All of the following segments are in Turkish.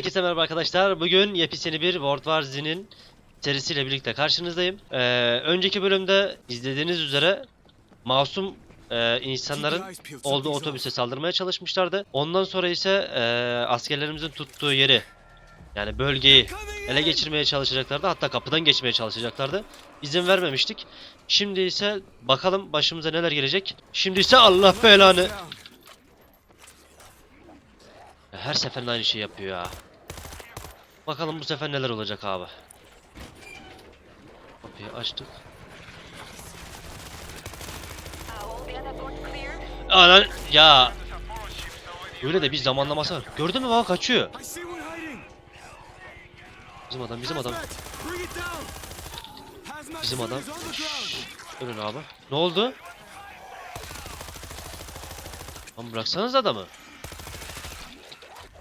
Herkese merhaba arkadaşlar. Bugün yepyeni bir World War Z'nin serisiyle birlikte karşınızdayım. Ee, önceki bölümde izlediğiniz üzere masum e, insanların olduğu otobüse saldırmaya çalışmışlardı. Ondan sonra ise e, askerlerimizin tuttuğu yeri yani bölgeyi ele geçirmeye çalışacaklardı. Hatta kapıdan geçmeye çalışacaklardı. İzin vermemiştik. Şimdi ise bakalım başımıza neler gelecek. Şimdi ise Allah belanı. Her seferinde aynı şey yapıyor ya. Bakalım bu sefer neler olacak abi. Kapıyı açtık. Anan ya. Böyle de bir zamanlaması var. Gördün mü bak kaçıyor. Bizim adam bizim adam. Bizim adam. Ölün abi. Ne oldu? Lan bıraksanız adamı.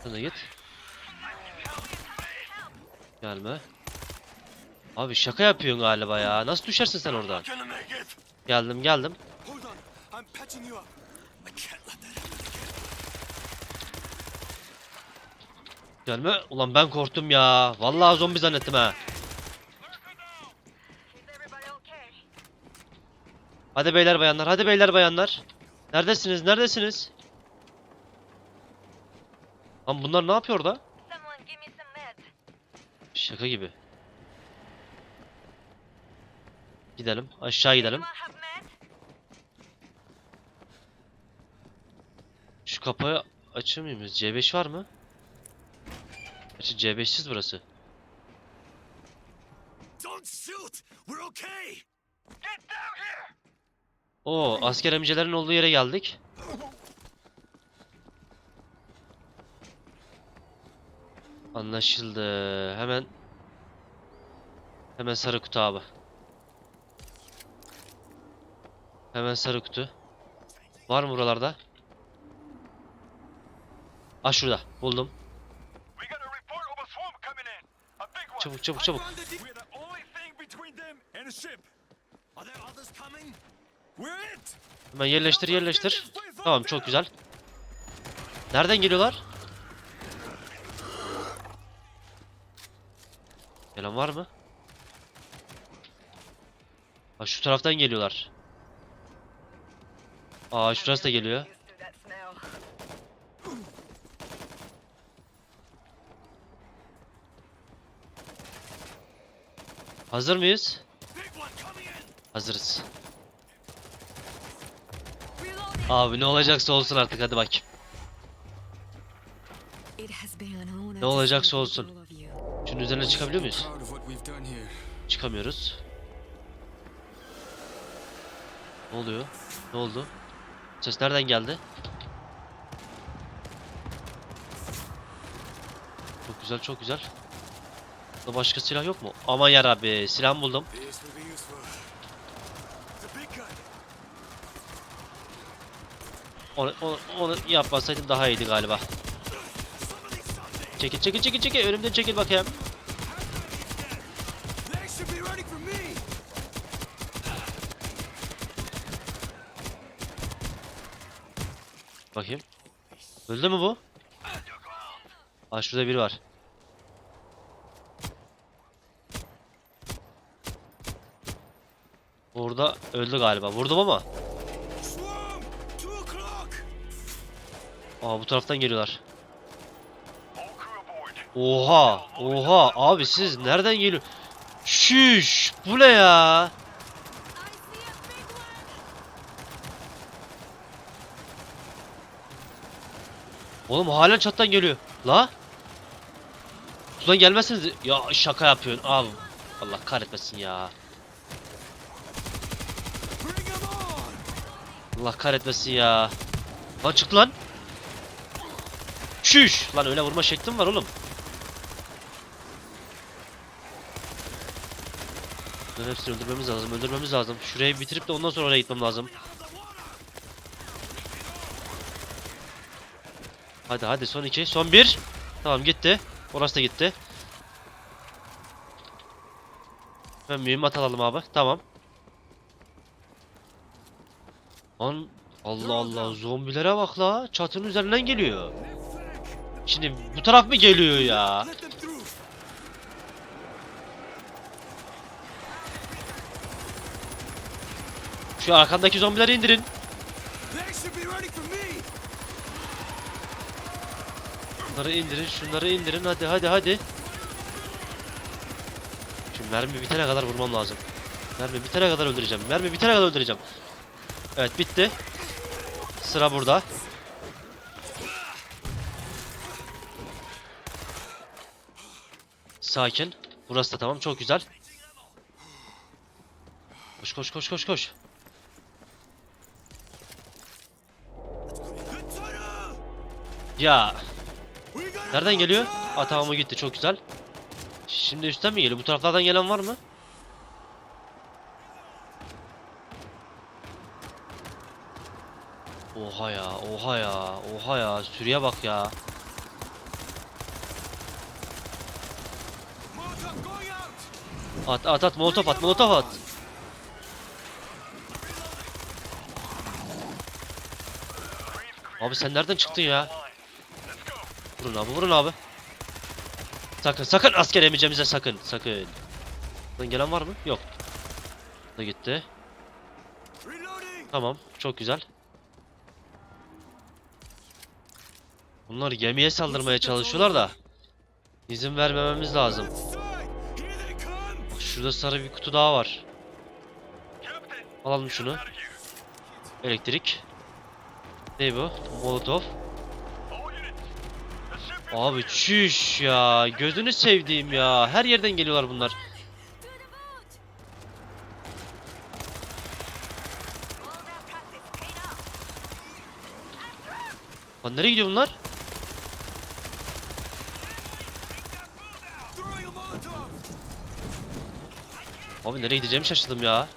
De git. Gelme. Abi şaka yapıyorsun galiba ya. Nasıl düşersin sen oradan? Geldim geldim. Gelme. Ulan ben korktum ya. Vallahi zombi zannettim ha. Hadi beyler bayanlar. Hadi beyler bayanlar. Neredesiniz? Neredesiniz? Lan bunlar ne yapıyor orada? Şaka gibi. Gidelim. Aşağı gidelim. Şu kapıyı açır mıyız? C5 var mı? Gerçi C5'siz burası. Oo, asker emcelerin olduğu yere geldik. Anlaşıldı. Hemen Hemen sarı kutu abi. Hemen sarı kutu. Var mı buralarda? Ah şurada. Buldum. Çabuk çabuk çabuk. Hemen yerleştir yerleştir. Tamam çok güzel. Nereden geliyorlar? Gelen var mı? Ha şu taraftan geliyorlar. Aa şurası da geliyor. Hazır mıyız? Hazırız. Abi ne olacaksa olsun artık hadi bak. Ne olacaksa olsun. Şunun üzerine çıkabiliyor muyuz? Çıkamıyoruz. Ne oluyor? Ne oldu? Ses nereden geldi? Çok güzel, çok güzel. Burada başka silah yok mu? Aman yarabbi, silah buldum. Onu, onu, onu yapmasaydım daha iyiydi galiba. Çekil, çekil, çekil, çekil. Önümden çekil bakayım. Bakayım. Öldü mü bu? Aa şurada biri var. Burada öldü galiba. Vurdum ama. Aa bu taraftan geliyorlar. Oha! Oha! Abi siz nereden geliyor? Şüş! Bu ne ya? Oğlum hala çattan geliyor. La? Sudan gelmezsiniz. Ya şaka yapıyorsun abi. Allah kahretmesin ya. Allah kahretmesin ya. Lan çıktı lan. Şüş! Lan öyle vurma şeklim var oğlum. Bunların hepsini öldürmemiz lazım, öldürmemiz lazım. Şurayı bitirip de ondan sonra oraya gitmem lazım. Hadi hadi son iki, son bir. Tamam gitti. Orası da gitti. Ben mühimmat alalım abi. Tamam. Lan Allah Allah zombilere bak la. Çatının üzerinden geliyor. Şimdi bu taraf mı geliyor ya? Şu arkandaki zombileri indirin. Şunları indirin, şunları indirin. Hadi hadi hadi. Şimdi mermi bitene kadar vurmam lazım. Mermi bitene kadar öldüreceğim. Mermi bitene kadar öldüreceğim. Evet bitti. Sıra burada. Sakin. Burası da tamam. Çok güzel. Koş koş koş koş koş. Ya nereden geliyor? O gitti. Çok güzel. Şimdi üstten mi geliyor? Bu taraflardan gelen var mı? Oha ya, oha ya, oha ya. Sürüye bak ya. At at at molotof at molotof at. Abi sen nereden çıktın ya? Vurun abi vurun abi. Sakın sakın asker emeceğimize sakın sakın. Lan gelen var mı? Yok. Da gitti. Tamam çok güzel. Bunlar gemiye saldırmaya çalışıyorlar da. İzin vermememiz lazım. Şurada sarı bir kutu daha var. Alalım şunu. Elektrik. Ne bu? Molotov. Abi çüş ya. Gözünü sevdiğim ya. Her yerden geliyorlar bunlar. Lan nereye gidiyor bunlar? Abi nereye gideceğimi şaşırdım ya.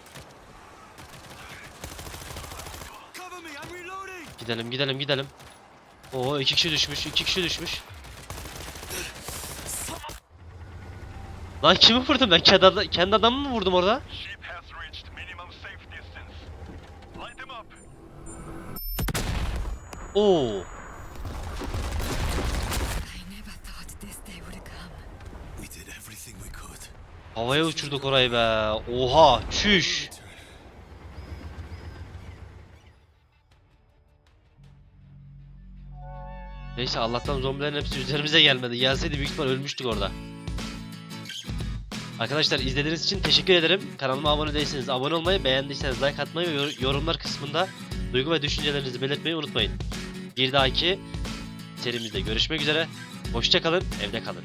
Gidelim gidelim gidelim. Oo iki kişi düşmüş. iki kişi düşmüş. Lan kimi vurdum ben? Kendi, ada- kendi adamımı mı vurdum orada? Ship has reached minimum safe distance. Light them up. Oo. Havaya uçurduk orayı be. Oha çüş. Neyse Allah'tan zombilerin hepsi üzerimize gelmedi. Gelseydi büyük ihtimal ölmüştük orada. Arkadaşlar izlediğiniz için teşekkür ederim. Kanalıma abone değilseniz abone olmayı, beğendiyseniz like atmayı ve yor- yorumlar kısmında duygu ve düşüncelerinizi belirtmeyi unutmayın. Bir dahaki serimizde görüşmek üzere. Hoşça kalın, evde kalın.